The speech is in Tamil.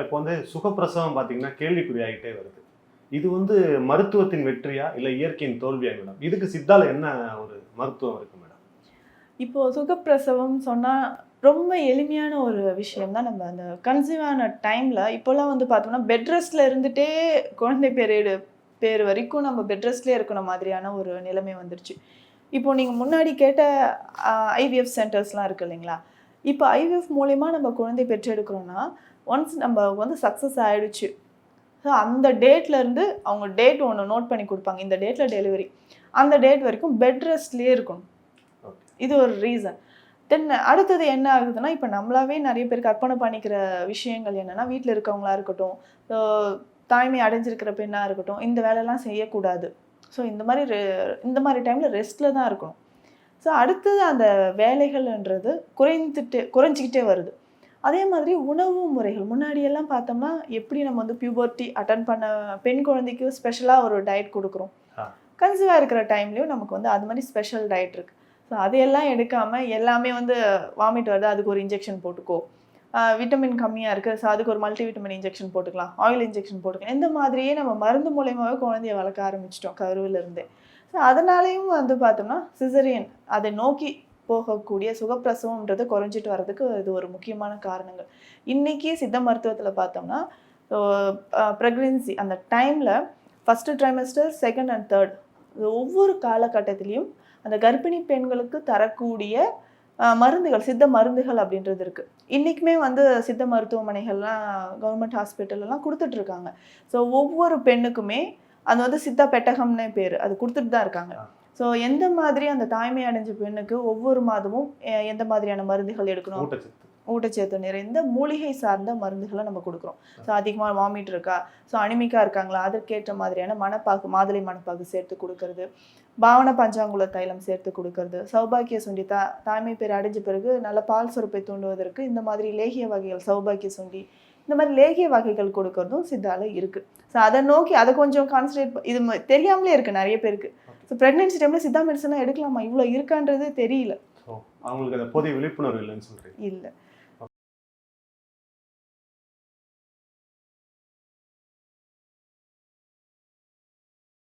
இப்போ வந்து சுகப்பிரசவம் பார்த்தீங்கன்னா கேள்விக்குறி ஆகிட்டே வருது. இது வந்து மருத்துவத்தின் வெற்றியா இல்லை இயற்கையின் தோல்வியா மேடம்? இதுக்கு சித்தால என்ன ஒரு மருத்துவம் இருக்கு மேடம்? இப்போ சுகப்பிரசவம் சொன்னால் ரொம்ப எளிமையான ஒரு விஷயம் தான். நம்ம அந்த கன்சீவ் ஆன டைமில் இப்போல்லாம் வந்து பார்த்தோம்னா பெட் ரெஸ்ட்டில் இருந்துகிட்டே குழந்தை பேர் பேர் வரைக்கும் நம்ம பெட் ரெஸ்ட்லேயே இருக்கிற மாதிரியான ஒரு நிலைமை வந்துருச்சு. இப்போ நீங்கள் முன்னாடி கேட்ட ஐவிஎஃப் சென்டர்ஸ்லாம் இருக்கு இல்லைங்களா? இப்போ ஐவிஎஃப் மூலயமா நம்ம குழந்தை பெற்றெடுக்கிறோம்னா ஒன்ஸ் நம்ம வந்து சக்ஸஸ் ஆயிடுச்சு. ஸோ அந்த டேட்ல இருந்து அவங்க டேட் ஒன்று நோட் பண்ணி கொடுப்பாங்க. இந்த டேட்ல டெலிவரி அந்த டேட் வரைக்கும் பெட் ரெஸ்ட்லேயே இருக்கணும். இது ஒரு ரீசன் தென் அடுத்தது என்ன ஆகுதுன்னா இப்போ நம்மளாவே நிறைய பேர் கற்பனை பண்ணிக்கிற விஷயங்கள் என்னன்னா வீட்டில் இருக்கவங்களா இருக்கட்டும் தாய்மை அடைஞ்சிருக்கிற பெண்ணாக இருக்கட்டும் இந்த வேலையெல்லாம் செய்யக்கூடாது. ஸோ இந்த மாதிரி இந்த மாதிரி டைமில் ரெஸ்ட்டில் தான் இருக்கணும். ஸோ அடுத்தது அந்த வேலைகள்ன்றது குறைந்துட்டு குறைஞ்சிக்கிட்டே வருது. அதே மாதிரி உணவு முறைகள். முன்னாடியெல்லாம் பார்த்தோம்னா எப்படி நம்ம வந்து பியூபர்ட்டி அட்டன் பண்ண பெண் குழந்தைக்கு ஸ்பெஷலாக ஒரு டயட் கொடுக்குறோம். கன்சீவாக இருக்கிற டைம்லேயும் நமக்கு வந்து அது மாதிரி ஸ்பெஷல் டயட் இருக்கு. ஸோ அதையெல்லாம் எடுக்காமல் எல்லாமே வந்து வாமிட் வருது. அதுக்கு ஒரு இன்ஜெக்ஷன் போட்டுக்கோ. விட்டமின் கம்மியாக இருக்குது ஸோ அதுக்கு ஒரு மல்டி விட்டமின் இன்ஜெக்ஷன் போட்டுக்கலாம். ஆயில் இன்ஜெக்ஷன் போட்டுக்கலாம். இந்த மாதிரியே நம்ம மருந்து மூலயமாவே குழந்தைய வளர்க்க ஆரம்பிச்சிட்டோம் கருவில் இருந்தே ஸோ அதனாலேயும் வந்து பார்த்தோம்னா சிசரியன் அதை நோக்கி போகக்கூடிய சுகப்பிரசவம்ன்றது குறைஞ்சிட்டு வர்றதுக்கு இது ஒரு முக்கியமான காரணங்கள். இன்றைக்கி சித்த மருத்துவத்தில் பார்த்தோம்னா ப்ரெக்னென்சி அந்த டைமில் first trimester second and third ஒவ்வொரு காலகட்டத்திலையும் அந்த கர்ப்பிணி பெண்களுக்கு தரக்கூடிய மருந்துகள் சித்த மருந்துகள் அப்படின்றது இருக்குது இன்றைக்குமே வந்து சித்த மருத்துவமனைகள்லாம் கவர்மெண்ட் ஹாஸ்பிட்டல்லாம் கொடுத்துட்ருக்காங்க ஸோ ஒவ்வொரு பெண்ணுக்குமே அது வந்து சித்தா பெட்டகம்னே பேர். அது கொடுத்துட்டு தான் இருக்காங்க. ஸோ எந்த மாதிரி அந்த தாய்மை அடைஞ்ச பெண்ணுக்கு ஒவ்வொரு மாதமும் எந்த மாதிரியான மருந்துகள் எடுக்கணும்? ஊட்டச்சத்து. நிறைந்த மூலிகை சார்ந்த மருந்துகளை நம்ம கொடுக்குறோம். ஸோ அதிகமாக வாமிட் இருக்கா? ஸோ அனிமிக்காக இருக்காங்களா? அதற்கேற்ற மாதிரியான மணப்பாக்கு மாதுளை மணப்பாக்கு சேர்த்து கொடுக்கறது. பாவன பஞ்சாங்குல தைலம் சேர்த்து கொடுக்கறது. சௌபாக்கிய சுண்டி தா தாய்மை பேர் அடைஞ்ச பிறகு நல்ல பால் சுரப்பை தூண்டுவதற்கு இந்த மாதிரி லேகிய வகைகள் சௌபாக்கிய சுண்டி இந்த மாதிரி லேகிய வகைகள் கொடுக்கறதும் சித்தால இருக்கு. ஸோ அதை நோக்கி அதை கொஞ்சம் கான்சன்ட்ரேட் இது தெரியாமலே இருக்கு நிறைய பேருக்கு. ஸோ ப்ரெக்னென்சி டைம்ல சித்தா மெடிசனாக எடுக்கலாமா? இவ்வளோ இருக்கான்றது தெரியல. அவங்களுக்கு அந்த பொது விழிப்புணர்வு இல்லைன்னு சொல்றீங்க. இல்லை.